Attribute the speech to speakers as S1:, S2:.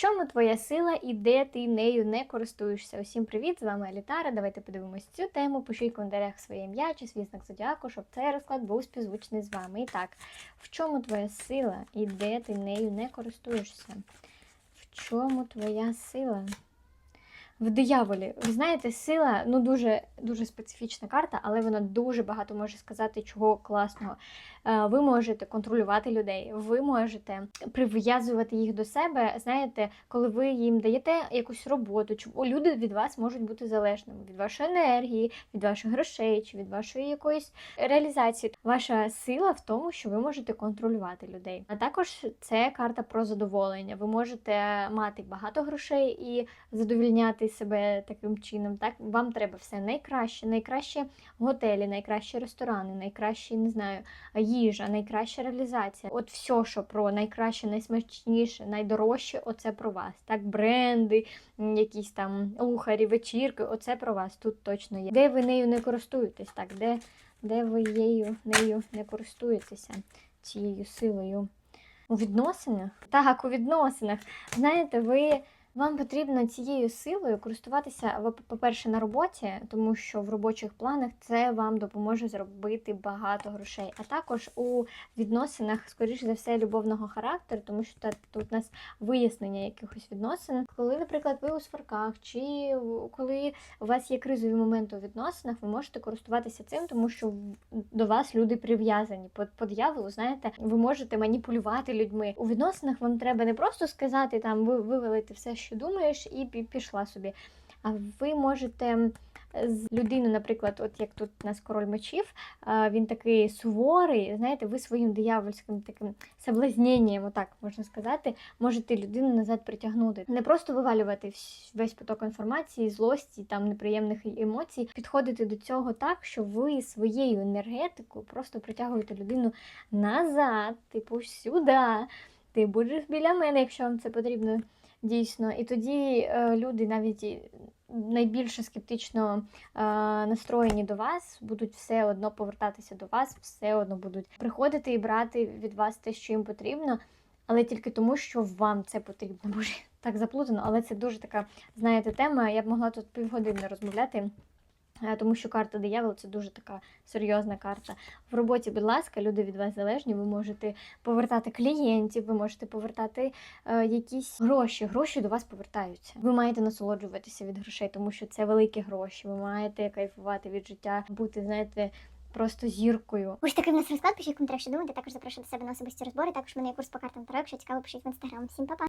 S1: чому твоя сила і де ти нею не користуєшся? Усім привіт! З вами Алітара. Давайте подивимось цю тему. Пишіть в коментарях своє ім'я чи свій знак зодіаку, щоб цей розклад був співзвучний з вами. І так, в чому твоя сила і де ти нею не користуєшся? В чому твоя сила? В дияволі, ви знаєте, сила ну дуже дуже специфічна карта, але вона дуже багато може сказати чого класного. Е, Ви можете контролювати людей, ви можете прив'язувати їх до себе. Знаєте, коли ви їм даєте якусь роботу, люди від вас можуть бути залежними від вашої енергії, від ваших грошей чи від вашої якоїсь реалізації. Ваша сила в тому, що ви можете контролювати людей. А також це карта про задоволення. Ви можете мати багато грошей і задовільняти себе таким чином. Так вам треба все найкраще, найкраще готелі, найкращі ресторани, найкращі, не знаю, їжа, найкраща реалізація. От все, що про найкраще, найсмачніше, найдорожче, оце про вас. Так, бренди, якісь там ухарі, вечірки, оце про вас тут точно є. Де ви нею не користуєтесь, так, де, де ви її нею не користуєтеся, цією силою. У відносинах? Так, у відносинах. Знаєте, ви. Вам потрібно цією силою користуватися, по-перше, на роботі, тому що в робочих планах це вам допоможе зробити багато грошей. А також у відносинах, скоріш за все, любовного характеру, тому що тут у нас вияснення якихось відносин. Коли, наприклад, ви у сварках, чи коли у вас є кризові моменти у відносинах, ви можете користуватися цим, тому що до вас люди прив'язані. По, по знаєте, ви можете маніпулювати людьми. У відносинах вам треба не просто сказати там, ви вивалити все, що думаєш, і пішла собі. А ви можете з людиною, наприклад, от як тут у нас король мечів, він такий суворий, знаєте, ви своїм диявольським таким соблазненням, отак можна сказати, можете людину назад притягнути. Не просто вивалювати весь поток інформації, злості, там неприємних емоцій, підходити до цього так, що ви своєю енергетикою просто притягуєте людину назад, типу сюди. Ти будеш біля мене, якщо вам це потрібно дійсно. І тоді е, люди навіть найбільше скептично е, настроєні до вас, будуть все одно повертатися до вас, все одно будуть приходити і брати від вас те, що їм потрібно, але тільки тому, що вам це потрібно. Боже, так заплутано, але це дуже така, знаєте, тема. Я б могла тут півгодини розмовляти. Е, Тому що карта диявол це дуже така серйозна карта. В роботі, будь ласка, люди від вас залежні. Ви можете повертати клієнтів, ви можете повертати е, якісь гроші. Гроші до вас повертаються. Ви маєте насолоджуватися від грошей, тому що це великі гроші. Ви маєте кайфувати від життя, бути, знаєте, просто зіркою.
S2: Ось такий в нас розклад. Пишіть в коментарях, що думаєте. Також запрошую до себе на особисті розбори. Також мене є курс по картам Таро. Якщо цікаво, пишіть в інстаграм. Всім па-па!